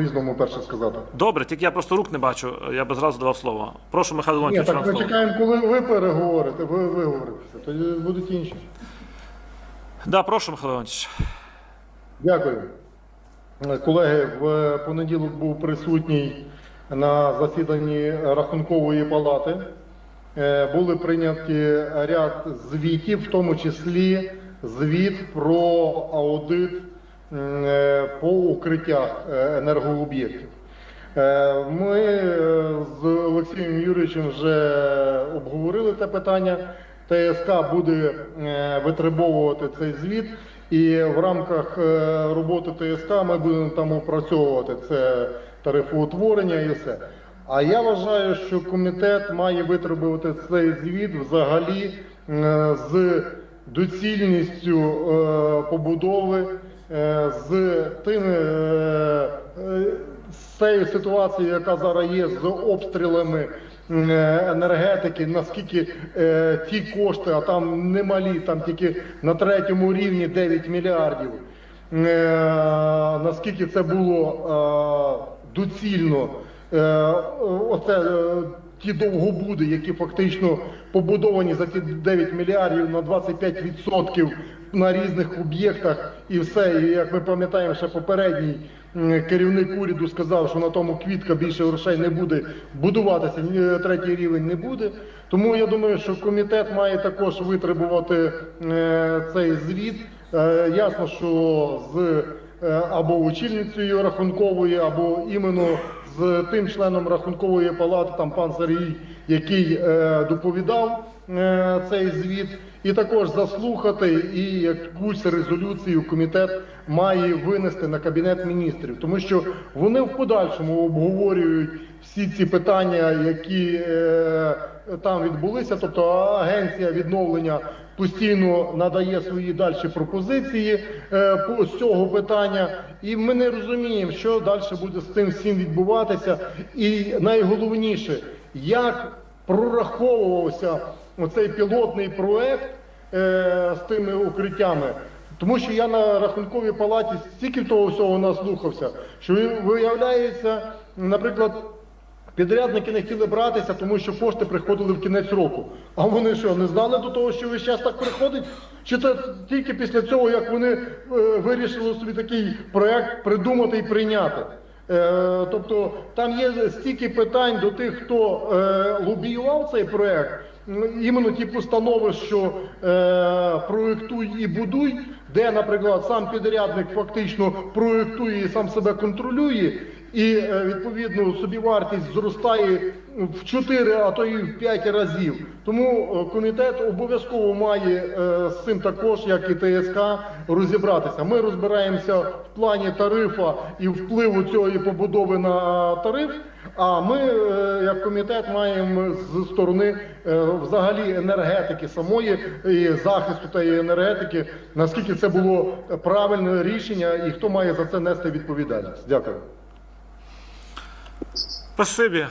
різному перше сказати. Добре, тільки я просто рук не бачу, я би зразу давав слово. Прошу, Михайло Ні, Леонтьович, так вам ми слово. чекаємо, коли ви переговорите, ви виговоритеся, тоді будуть інші. Да, прошу, Михайло Леонтьович. Дякую. Е, Колеги, в понеділок був присутній на засіданні рахункової палати. Е, Були прийняті ряд звітів, в тому числі звіт про аудит по укриттях е, енергооб'єктів. Е, Ми е, з Олексієм Юрійовичем вже обговорили це питання. ТСК буде е, витребовувати цей звіт, і в рамках е, роботи ТСК ми будемо там опрацьовувати це тарифоутворення і все. А я вважаю, що комітет має витребувати цей звіт взагалі е, з доцільністю е, побудови, е, з тими е, е, з цією ситуацією, яка зараз є з обстрілами е, енергетики, наскільки е, ті кошти, а там немалі, там тільки на третьому рівні 9 мільярдів. Е, наскільки це було е, доцільно, е, оце е, ті довгобуди, які фактично побудовані за ті 9 мільярдів на 25% на різних об'єктах і все. І як ми пам'ятаємо, ще попередній керівник уряду сказав, що на тому квітка більше грошей не буде будуватися, третій рівень не буде. Тому я думаю, що комітет має також витребувати е, цей звіт. Е, Ясно, що з е, або очільницею рахункової, або іменно з тим членом рахункової палати, там пан Сергій, який е, доповідав е, цей звіт, і також заслухати і якусь резолюцію комітет має винести на кабінет міністрів, тому що вони в подальшому обговорюють всі ці питання, які е, там відбулися. Тобто агенція відновлення постійно надає свої далі пропозиції е, по з цього питання, і ми не розуміємо, що далі буде з цим всім відбуватися. І найголовніше, як прораховувався оцей пілотний проект е, з тими укриттями. Тому що я на рахунковій палаті стільки того всього наслухався, що виявляється, наприклад, підрядники не хотіли братися, тому що кошти приходили в кінець року. А вони що, не знали до того, що весь час так приходить? Чи це тільки після цього, як вони е, вирішили собі такий проект придумати і прийняти? Е, тобто там є стільки питань до тих, хто е, лобіював цей проект. Іменно ті постанови, що е, проєктуй і будуй, де, наприклад, сам підрядник фактично проєктує і сам себе контролює, і е, відповідно собівартість зростає в 4, а то і в 5 разів. Тому е, комітет обов'язково має е, з цим також, як і ТСК, розібратися. Ми розбираємося в плані тарифа і впливу цієї побудови на тариф. А ми, як комітет, маємо з сторони взагалі енергетики самої і захисту тієї енергетики, наскільки це було правильне рішення і хто має за це нести відповідальність. Дякую. perceber